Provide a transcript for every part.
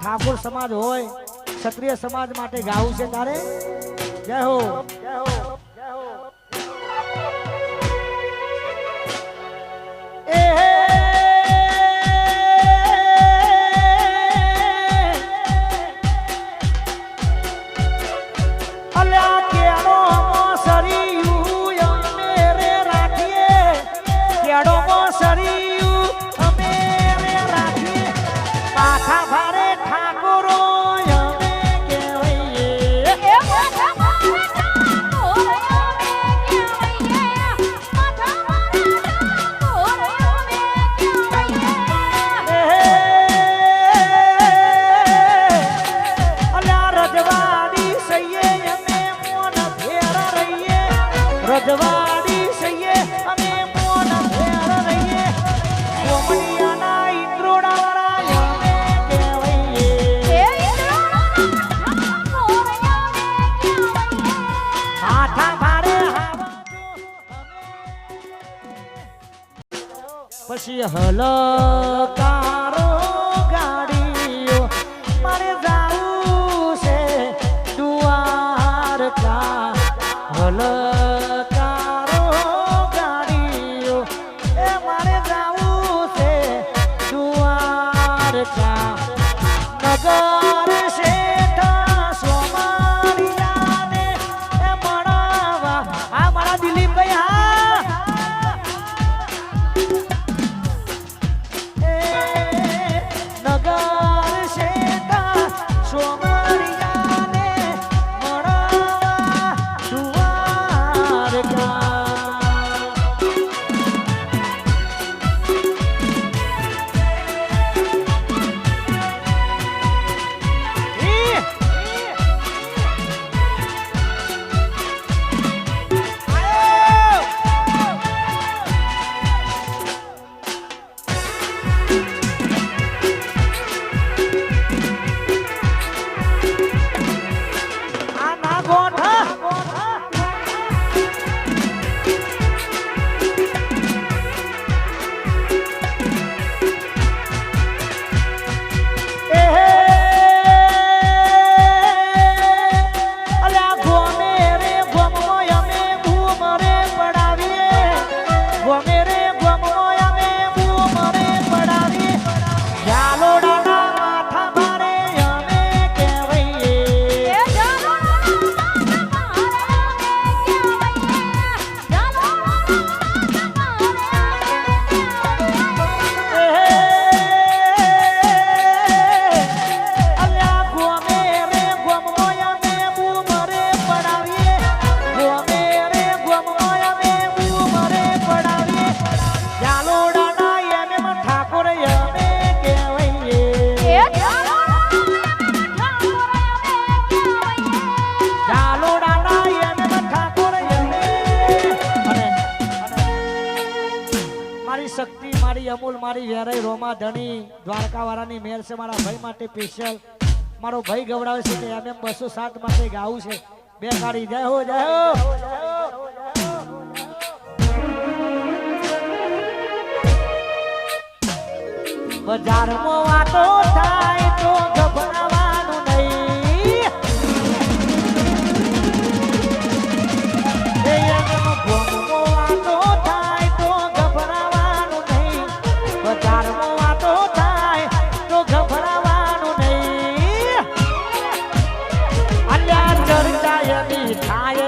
ઠાકોર સમાજ હોય ક્ષત્રિય સમાજ માટે ગાવું છે તારે? જય હો. જય હો. she her love. માટે સ્પેશિયલ મારો ભાઈ ગવડાવે છે કે એમ એમ બસો સાત માટે ગાવું છે. બે કાઢી જય હો જય હો. બજારમાં વાતો થાય તો ગભરાવા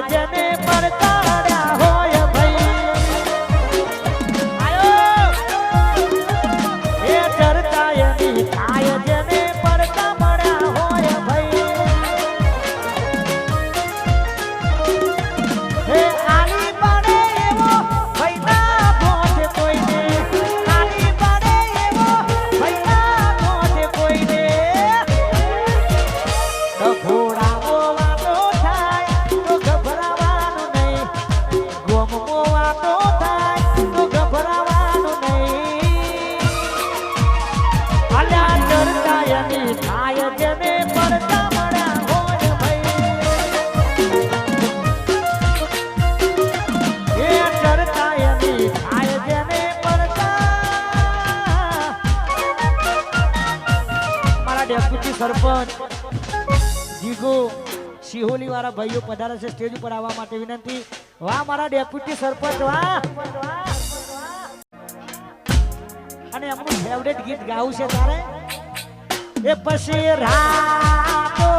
tiene સરપંચ જીગો સિહોલી વાળા ભાઈઓ પધારે છે સ્ટેજ ઉપર આવવા માટે વિનંતી. વાહ, મારા ડેપ્યુટી સરપંચ, વાહ! અને એમનું ફેવરેટ ગીત ગાવું છે તારે? એ પછી રાતો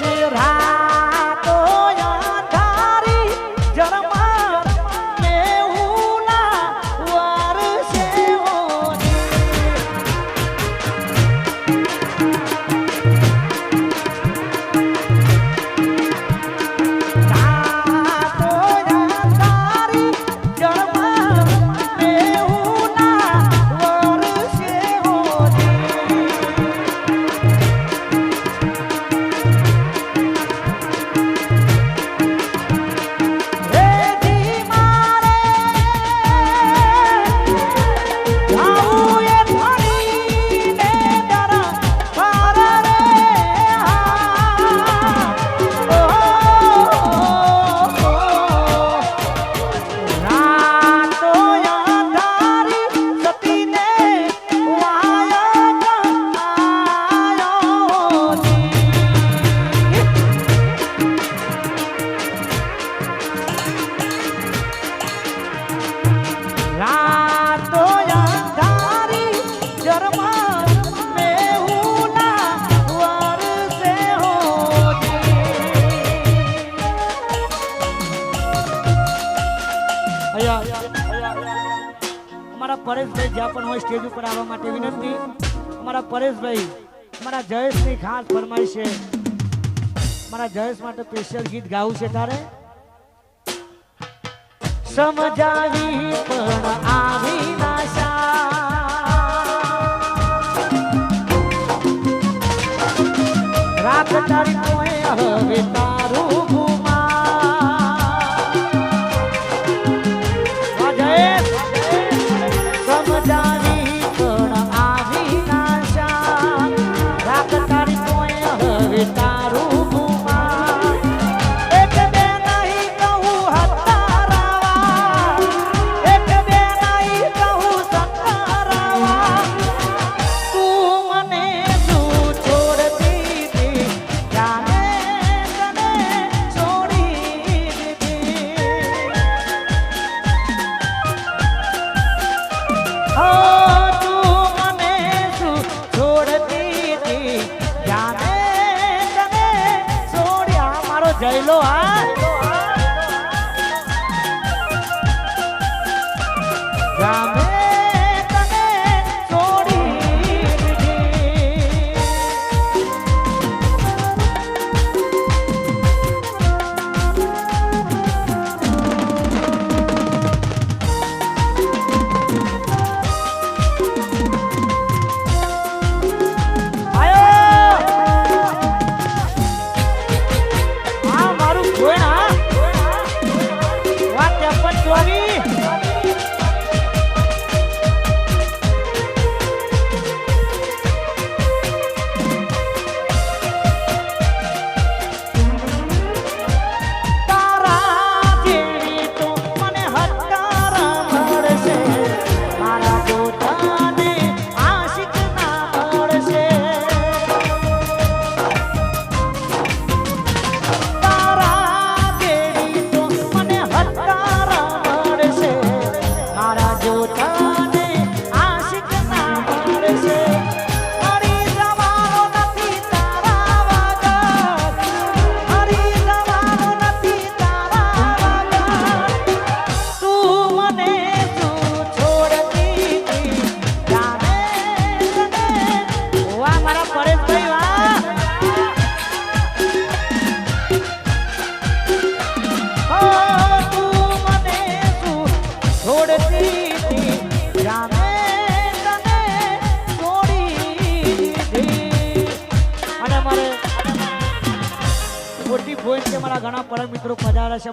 એ અમારા પરેશભાઈ જ્યાં પણ હોય સ્ટેજ ઉપર આવવા માટે વિનંતી. અમારા પરેશભાઈ, અમારા જયેશની ખાસ ફરમાઈ છે. મારા જયેશ માટે સ્પેશિયલ ગીત ગાવું છે તારે. સમજાવી પણ આવી નાશા રાત તારી હવે તારું 啊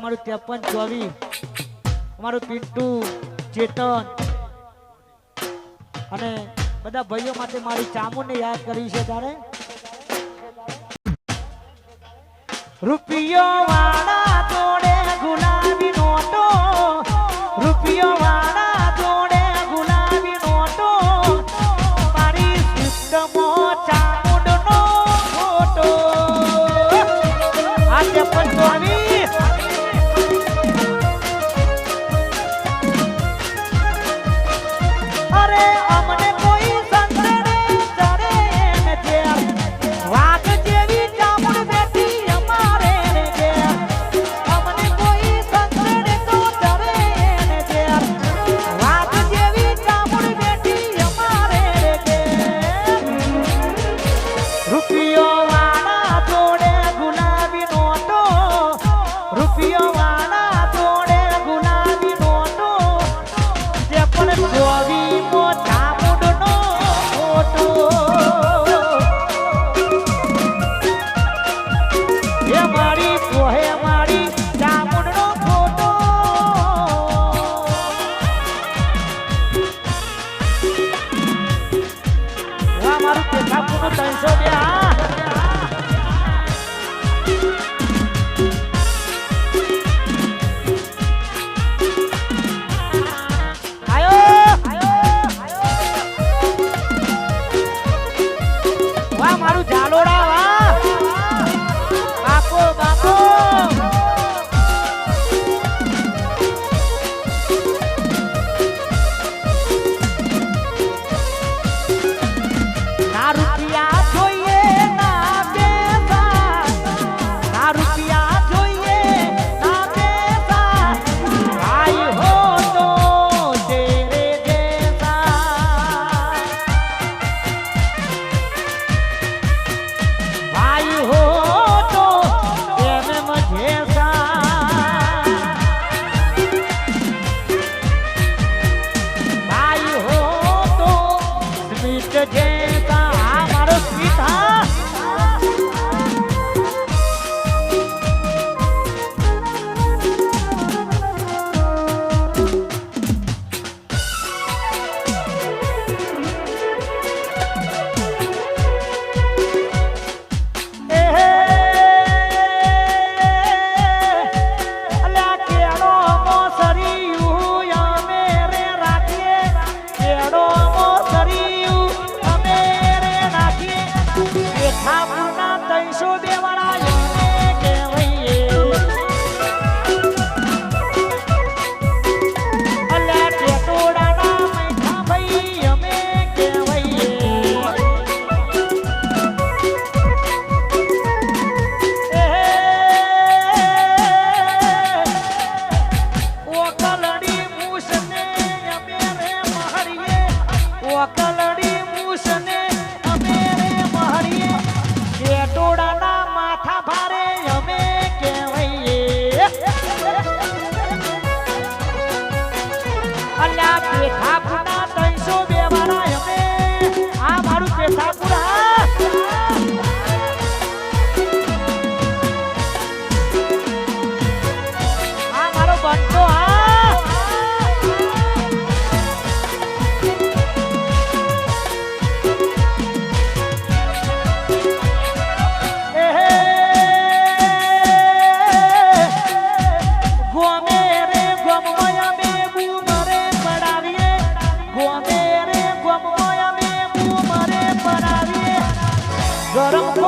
અમારું ત્રેપન, ચોવીસ. અમારું પિન્ટુ, ચેતન. અને બધા ભાઈઓ માટે મારી ચામુને યાદ કરી છે તારે રૂપિયો વાળા તોડે ગુલાબી નોટો. રૂપિયો વાળા oh.